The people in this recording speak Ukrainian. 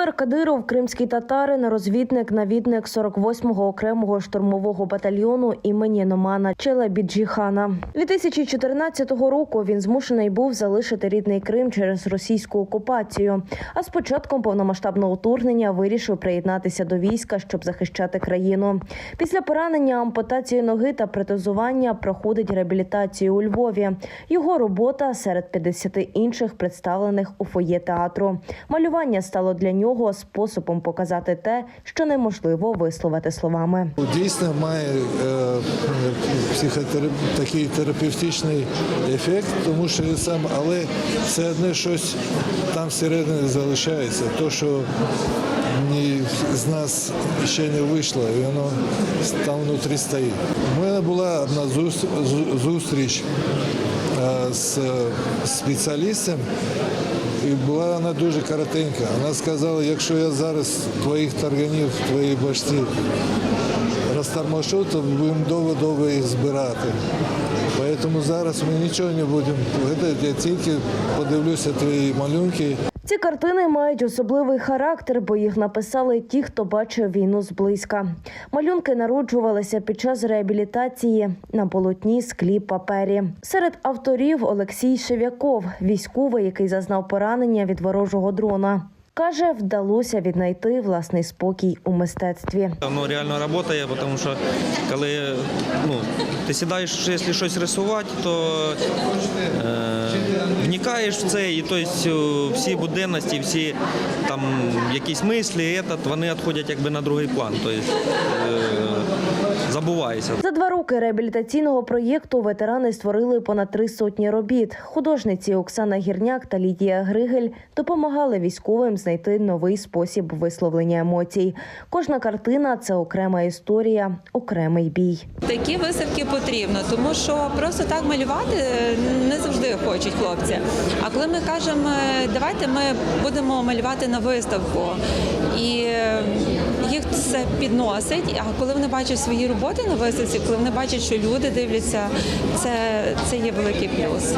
Енвер Кадиров, кримський татарин, розвідник, навідник 48-го окремого штурмового батальйону імені Номана Челебіджіхана. 2014 року він змушений був залишити рідний Крим через російську окупацію. А з початком повномасштабного вторгнення вирішив приєднатися до війська, щоб захищати країну. Після поранення, ампутації ноги та протезування проходить реабілітацію у Львові. Його робота серед 50 інших представлених у фоє театру. Малювання стало для нього способом показати те, що неможливо висловити словами. Дійсно має е, терапевтичний ефект, тому що сам, але все одне щось там всередині залишається. То, що ні з нас ще не вийшло, і воно там внутрі стоїть. У мене була одна зустріч е, з спеціалістом, і була вона дуже коротенька. Вона сказала, якщо я зараз твоїх тарганів, твоїй башці розтормошу, то будемо довго-довго їх збирати. Тому зараз ми нічого не будемо я тільки подивлюся твої малюнки Ці картини мають особливий характер, бо їх написали ті, хто бачив війну зблизька. Малюнки народжувалися під час реабілітації на полотні, склі, папері. Серед авторів Олексій Шев'яков, військовий, який зазнав поранення від ворожого дрона. Каже, вдалося віднайти власний спокій у мистецтві. Воно реально працює, тому що коли ну, ти сідаєш, якщо щось рисувати, то е, вникаєш в це, і тобто, всі буденності, всі там якісь мислі, етат, вони відходять якби на другий план. Тобто, забуваєшся. За два роки реабілітаційного проєкту ветерани створили понад три сотні робіт. Художниці Оксана Гірняк та Лідія Григель допомагали військовим знайти новий спосіб висловлення емоцій. Кожна картина це окрема історія, окремий бій. Такі виставки потрібно, тому що просто так малювати не завжди хочуть хлопці. А коли ми кажемо, е, давайте ми будемо малювати на виставку, і е, це підносить. А коли вони бачать свої роботи на виставці, коли вони бачать, що люди дивляться, це, це є великий плюс.